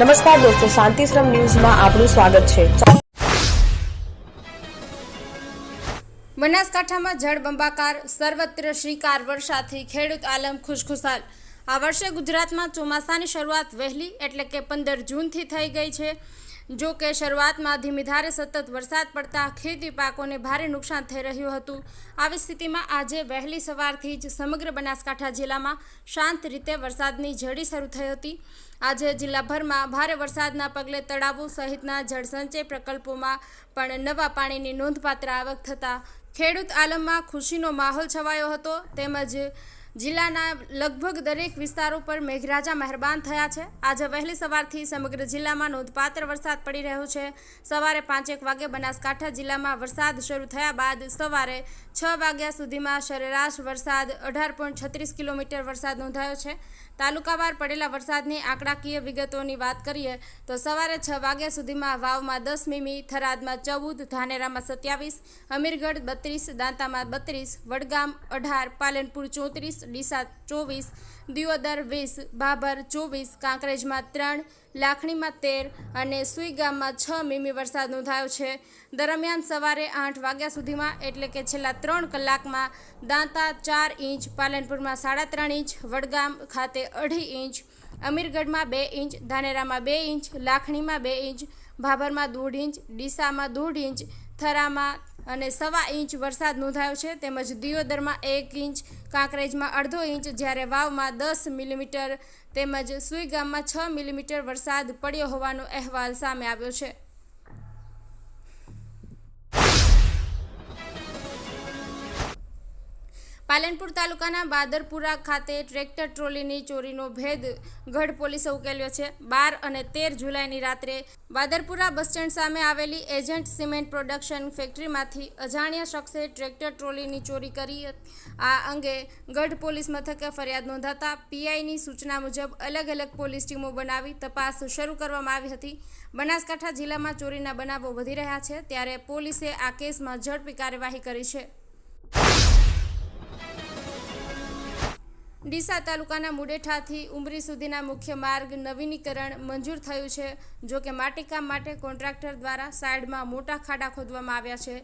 નમસ્કાર દોસ્તો શાંતિશ્રમ ન્યૂઝમાં આપનું સ્વાગત છે. બનાસકાંઠામાં જળબંબાકાર સર્વત્ર શ્રીકાર વર્ષાથી ખેડૂત આલમ ખુશખુશાલ. આ વર્ષે ગુજરાતમાં ચોમાસાની શરૂઆત વહેલી એટલે કે પંદર જૂનથી થઈ ગઈ છે. જો કે શરૂઆતમાં ધીમી ધારે સતત વરસાદ પડતા ખેતી પાકોને ભારે નુકસાન થઈ રહ્યું હતું. આવી સ્થિતિમાં આજે વહેલી સવારથી જ સમગ્ર બનાસકાંઠા જિલ્લામાં શાંત રીતે વરસાદની ઝડી શરૂ થઈ હતી. આજે જિલ્લાભરમાં ભારે વરસાદના પગલે તળાવો સહિતના જળસંચય પ્રકલ્પોમાં પણ નવા પાણીની નોંધપાત્ર આવક થતાં ખેડૂત આલમમાં ખુશીનો માહોલ છવાયો હતો. તેમજ જિલ્લાના લગભગ દરેક વિસ્તારો પર મેઘરાજા મહેરબાન થયા છે. આજે વહેલી સવારથી સમગ્ર જિલ્લામાં નોંધપાત્ર વરસાદ પડી રહ્યો છે. સવારે પાંચેક વાગે બનાસકાંઠા જિલ્લામાં વરસાદ શરૂ થયા બાદ સવારે છ વાગ્યા સુધીમાં સરેરાશ વરસાદ અઢાર પોઈન્ટ છત્રીસ કિલોમીટર વરસાદ નોંધાયો છે. તાલુકાવાર પડેલા વરસાદની આંકડાકીય વિગતોની વાત કરીએ તો સવારે છ વાગ્યા સુધીમાં વાવમાં દસ મીમી, થરાદમાં ચૌદ, ધાનેરામાં સત્યાવીસ, અમીરગઢ બત્રીસ, દાંતામાં બત્રીસ, વડગામ અઢાર, પાલનપુર ચોત્રીસ ડીસા ચોવીસ, દિયોદર વીસ ભાભર ચોવીસ, કાંકરેજમાં ત્રણ, લાખણીમાં તેર અને સુઈગામમાં છ મીમી વરસાદ નોંધાયો છે. દરમિયાન સવારે આઠ વાગ્યા સુધીમાં એટલે કે છેલ્લા ત્રણ કલાકમાં દાંતા ચાર ઇંચ, પાલનપુરમાં સાડા ત્રણ ઇંચ, વડગામ ખાતે અઢી ઇંચ, અમીરગઢમાં બે ઇંચ, ધાનેરામાં બે ઇંચ, લાખણીમાં બે ઇંચ ભાભરમાં દોઢ ઇંચ, ડીસામાં દોઢ ઇંચ, થરામાં અને સવા ઇંચ વરસાદ નોંધાયો છે. તેમજ દિયોદરમાં એક ઇંચ, કાંકરેજમાં અડધો ઇંચ. જ્યારે વાવમાં દસ મિલીમીટર તેમજ સુઈગામમાં છ મિલીમીટર વરસાદ પડ્યો હોવાનો અહેવાલ સામે આવ્યો છે. પાલનપુર તાલુકાના બાદરપુરા ખાતે ટ્રેક્ટર ટ્રોલીની ચોરીનો ભેદ ગઢ પોલીસે ઉકેલ્યો છે. બાર અને તેર જુલાઈની રાત્રે બાદરપુરા બસ સ્ટેન્ડ સામે આવેલી એજન્ટ સિમેન્ટ પ્રોડક્શન ફેક્ટરીમાંથી અજાણ્યા શખ્સે ટ્રેક્ટર ટ્રોલીની ચોરી કરી. આ અંગે ગઢ પોલીસ મથકે ફરિયાદ નોંધાતા પીઆઈની સૂચના મુજબ અલગ અલગ પોલીસ ટીમો બનાવી તપાસ શરૂ કરવામાં આવી હતી. બનાસકાંઠા જિલ્લામાં ચોરીના બનાવો વધી રહ્યા છે, ત્યારે પોલીસે આ કેસમાં ઝડપી કાર્યવાહી કરી છે. ડીસા તાલુકાના મુડેઠાથી ઉમરી સુધીના મુખ્ય માર્ગ નવીનીકરણ મંજૂર થયું છે, જો કે માટીકામ માટે કોન્ટ્રાક્ટર દ્વારા સાઇડમાં મોટા ખાડા ખોદવામાં આવ્યા છે,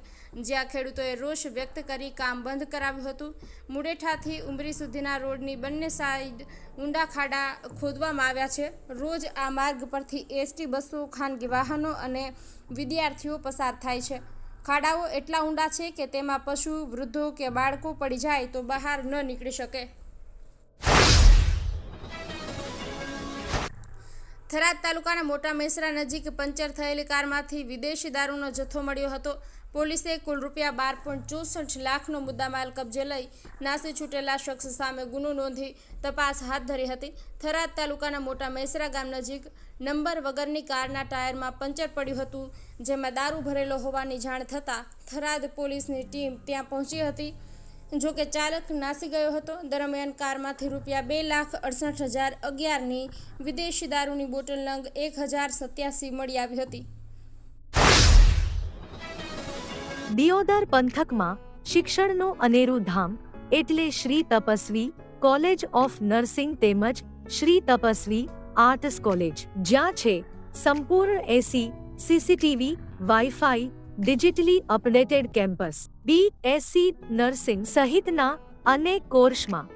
જ્યાં ખેડૂતોએ રોષ વ્યક્ત કરી કામ બંધ કરાવ્યું હતું. મુડેઠાથી ઉમરી સુધીના રોડની બંને સાઈડ ઊંડા ખાડા ખોદવામાં આવ્યા છે. રોજ આ માર્ગ પરથી એસટી, બસો, ખાનગી વાહનો અને વિદ્યાર્થીઓ પસાર થાય છે. ખાડાઓ એટલા ઊંડા છે કે તેમાં પશુ, વૃદ્ધો કે બાળકો પડી જાય તો બહાર ન નીકળી શકે. થરાદ તાલુકાના મોટા મેસરા નજીક પંચર થયેલી કારમાંથી વિદેશી દારૂનો જથ્થો મળ્યો હતો. પોલીસે કુલ રૂપિયા બાર પોઈન્ટ ચોસઠ લાખનો મુદ્દામાલ કબજે લઈ નાસી છૂટેલા શખ્સ સામે ગુનો નોંધી તપાસ હાથ ધરી હતી. થરાદ તાલુકાના મોટા મેસરા ગામ નજીક નંબર વગરની કારના ટાયરમાં પંચર પડ્યું હતું, જેમાં દારૂ ભરેલો હોવાની જાણ થતાં થરાદ પોલીસની ટીમ ત્યાં પહોંચી હતી. જો કે ચાલક નાસી ગયો હતો. દરમિયાન કારમાંથી રૂપિયા બે લાખ અડસઠ હજાર અગિયારની વિદેશી દારૂની બોટલ નંગ એક હજાર સત્યાસી મળી આવી હતી. દિયોદર પંથકમાં શિક્ષણનું અનેરું ધામ એટલે Shri Tapasvi college of nursing તેમજ શ્રી તપસ્વી આર્ટ્સ કોલેજ, જ્યાં છે સંપૂર્ણ AC, CCTV, WiFi digitally updated campus BSc nursing સહિતના અનેક કોર્સમાં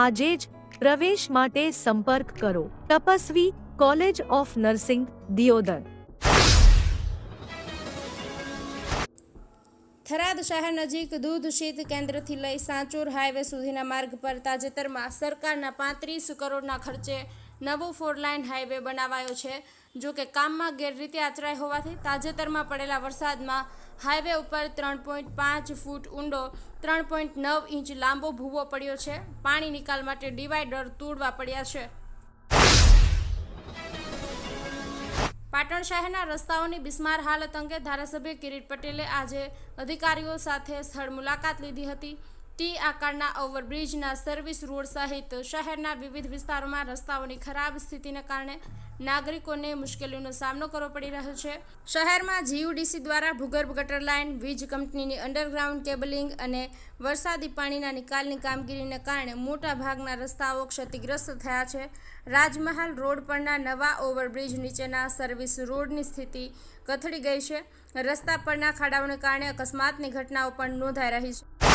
આજે જ પ્રવેશ માટે સંપર્ક કરો. Tapasvi college of nursing, Deodar. Tharad શહેર નજીક દૂધ શીત કેન્દ્રથી લઈ સાંચોર હાઈવે સુધીના માર્ગ પર તાજેતરમાં સરકારના પાંત્રીસ કરોડના ખર્ચે નવો ફોર લાઇન હાઈવે બનાવાયો છે. જો કે કામમાં ગેરરીતિ આચરાઈ હોવાથી તાજેતરમાં પડેલા વરસાદમાં હાઈવે ઉપર ત્રણ પોઈન્ટ પાંચ ફૂટ ઊંડો, ત્રણ પોઈન્ટ નવ ઇંચ લાંબો ભૂવો પડ્યો છે. પાણી નિકાલ માટે ડિવાઈડર તોડવા પડ્યા છે. પાટણ શહેરના રસ્તાઓની બિસ્માર હાલત અંગે ધારાસભ્ય કિરીટ પટેલે આજે અધિકારીઓ સાથે સ્થળ મુલાકાત લીધી હતી. ટી આકારના ઓવરબ્રિજના સર્વિસ રોડ સહિત શહેરના વિવિધ વિસ્તારોમાં રસ્તાઓની ખરાબ સ્થિતિને કારણે નાગરિકોને મુશ્કેલીઓનો સામનો કરવો પડી રહ્યો છે. શહેરમાં જીયુડીસી દ્વારા ભૂગર્ભ ગટર લાઇન, વીજ કંપનીની અંડરગ્રાઉન્ડ કેબલિંગ અને વરસાદી પાણીના નિકાલની કામગીરીને કારણે મોટા ભાગના રસ્તાઓ ક્ષતિગ્રસ્ત થયા છે. રાજમહાલ રોડ પરના નવા ઓવરબ્રિજ નીચેના સર્વિસ રોડની સ્થિતિ કથળી ગઈ છે. રસ્તા પરના ખાડાઓને કારણે અકસ્માતની ઘટનાઓ પણ નોંધાઈ રહી છે.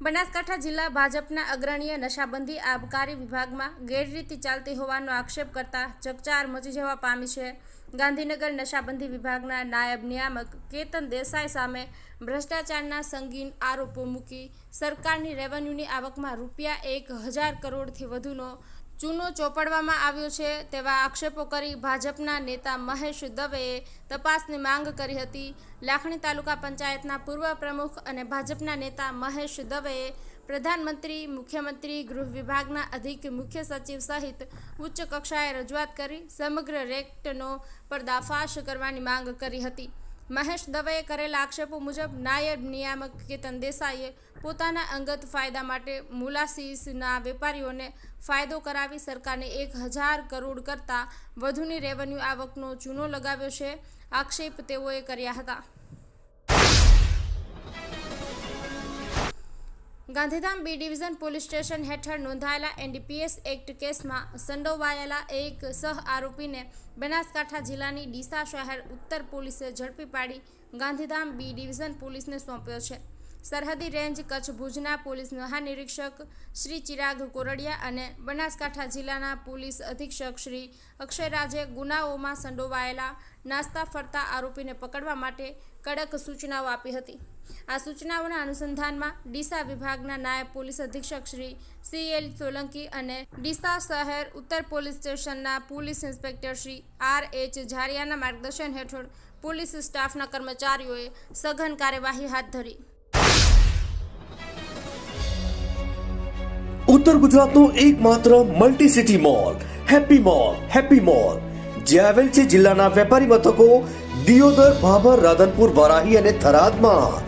બનાસકાંઠા જિલ્લા ભાજપના અગ્રણીય નશાબંધી આબકારી વિભાગમાં ગેરરીતિ ચાલતી હોવાનો આક્ષેપ કરતા ચકચાર મચી જવા પામી છે. ગાંધીનગર નશાબંધી વિભાગના નાયબ નિયામક કેતન દેસાઈ સામે ભ્રષ્ટાચારના સંગીન આરોપો મૂકી સરકારની રેવન્યુની આવકમાં રૂપિયા એક હજાર કરોડથી વધુનો ચૂનો ચોપડવામાં આવ્યો છે તેવા આક્ષેપો કરી ભાજપના નેતા મહેશ દવેએ તપાસની માંગ કરી હતી. લાખણી તાલુકા પંચાયતના પૂર્વ પ્રમુખ અને ભાજપના નેતા મહેશ દવેએ પ્રધાનમંત્રી, મુખ્યમંત્રી, ગૃહ વિભાગના અધિક મુખ્ય સચિવ સહિત ઉચ્ચ કક્ષાએ રજૂઆત કરી સમગ્ર રેક્ટનો પર્દાફાશ કરવાની માંગ કરી હતી. મહેશ દવેએ કરેલા આક્ષેપો મુજબ નાયબ નિયામક કેતન દેસાઈએ પોતાના અંગત ફાયદા માટે મુલાસીસના વેપારીઓને ફાયદો કરાવી સરકારને એક હજાર કરોડ કરતાં વધુની રેવન્યુ આવકનો ચૂનો લગાવ્યો છે. આક્ષેપ તેઓએ કર્યા હતા. Gandhidham B division police station હેઠળ નોંધાયેલા એનડીપીએસ એક્ટ કેસમાં સંડોવાયેલા એક સહ આરોપીને બનાસકાંઠા જિલ્લાની ડીસા શહેર ઉત્તર પોલીસે ઝડપી પાડી ગાંધીધામ બી ડિવિઝન પોલીસને સોંપ્યો છે. સરહદી રેન્જ કચ્છ ભુજના પોલીસ મહાનિરીક્ષક શ્રી ચિરાગ કોરડિયા અને બનાસકાંઠા જિલ્લાના પોલીસ અધિક્ષક શ્રી અક્ષયરાજે ગુનાઓમાં સંડોવાયેલા નાસ્તા ફરતા આરોપીને પકડવા માટે કડક સૂચનાઓ આપી હતી. આ સૂચનાઓના અનુસંધાનમાં ડીસા વિભાગના નાયબ પોલીસ અધિક્ષક શ્રી સી એલ સોલંકી અને ડીસા શહેર ઉત્તર પોલીસ સ્ટેશનના police inspector Shri R H ઝારિયાના માર્ગદર્શન હેઠળ પોલીસ સ્ટાફના કર્મચારીઓએ સઘન કાર્યવાહી હાથ ધરી. ઉત્તર ગુજરાતનું એકમાત્ર multi city mall happy mall happy mall જે આવેલ છે જિલ્લાના વેપારી મથકો દિયોદર, ભાભર, રાધનપુર, વરાહી અને થરાદમાં.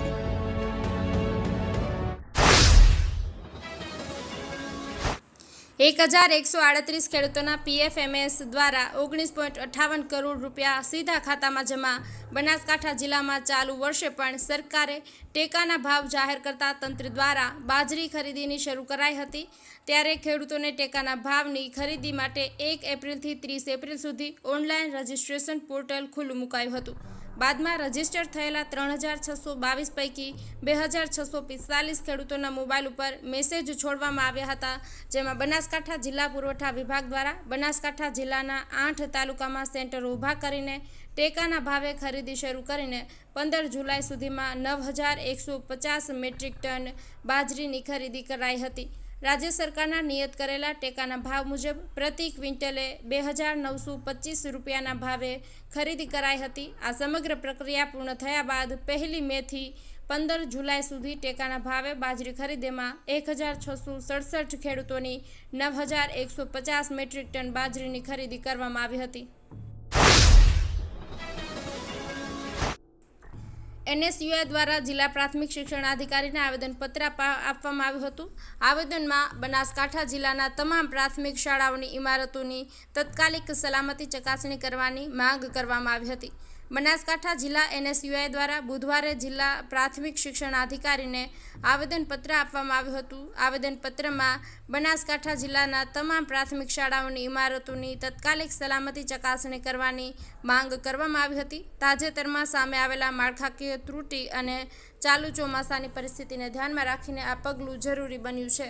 એક હજાર એકસો આડત્રીસ ખેડૂતોના પીએફએમએસ દ્વારા ઓગણીસ પોઈન્ટ અઠ્ઠાવન કરોડ રૂપિયા સીધા ખાતામાં જમા. બનાસકાંઠા જિલ્લામાં ચાલુ વર્ષે પણ સરકારે ટેકાના ભાવ જાહેર કરતા તંત્ર દ્વારા બાજરી ખરીદીની શરૂ કરાઈ હતી. ત્યારે ખેડૂતોને ટેકાના ભાવની ખરીદી માટે એક એપ્રિલથી ત્રીસ એપ્રિલ સુધી ઓનલાઈન રજિસ્ટ્રેશન પોર્ટલ ખુલ્લું મુકાયું હતું. બાદમાં રજિસ્ટર થયેલા ત્રણ હજાર છસો બાવીસ પૈકી બે હજાર છસો પિસ્તાલીસ ખેડૂતોના મોબાઈલ ઉપર મેસેજ છોડવામાં આવ્યા હતા, જેમાં બનાસકાંઠા જિલ્લા પુરવઠા વિભાગ દ્વારા બનાસકાંઠા જિલ્લાના આઠ તાલુકામાં સેન્ટર ઊભા કરીને ટેકાના ભાવે ખરીદી શરૂ કરીને પંદર જુલાઈ સુધીમાં નવ હજાર એકસો પચાસ મેટ્રિક ટન બાજરીની ખરીદી કરાઈ હતી. રાજ્ય સરકારના નિયત કરેલા ટેકાના ભાવ મુજબ પ્રતિ ક્વિન્ટલે બે હજાર નવસો પચીસ રૂપિયાના ભાવે ખરીદી કરાઈ હતી. આ સમગ્ર પ્રક્રિયા પૂર્ણ થયા બાદ પહેલી મેથી પંદર જુલાઈ સુધી ટેકાના ભાવે બાજરી ખરીદીમાં એક હજાર છસો સડસઠ ખેડૂતોની નવ હજાર એકસો પચાસ મેટ્રિક ટન બાજરીની ખરીદી કરવામાં આવી હતી. એનએસયુઆઈ દ્વારા જિલ્લા પ્રાથમિક શિક્ષણાધિકારીને આવેદનપત્ર આપવામાં આવ્યું હતું. આવેદનમાં બનાસકાંઠા જિલ્લાના તમામ પ્રાથમિક શાળાઓની ઇમારતોની તત્કાલિક સલામતી ચકાસણી કરવાની માંગ કરવામાં આવી હતી. બનાસકાંઠા જિલ્લા એનએસયુઆઈ દ્વારા બુધવારે જિલ્લા પ્રાથમિક શિક્ષણાધિકારીને આવેદનપત્ર આપવામાં આવ્યું હતું. આવેદનપત્રમાં બનાસકાંઠા જિલ્લાના તમામ પ્રાથમિક શાળાઓની ઇમારતોની તત્કાલિક સલામતી ચકાસણી કરવાની માંગ કરવામાં આવી હતી. તાજેતરમાં સામે આવેલા માળખાકીય ત્રુટી અને ચાલુ ચોમાસાની પરિસ્થિતિને ધ્યાનમાં રાખીને આ પગલું જરૂરી બન્યું છે.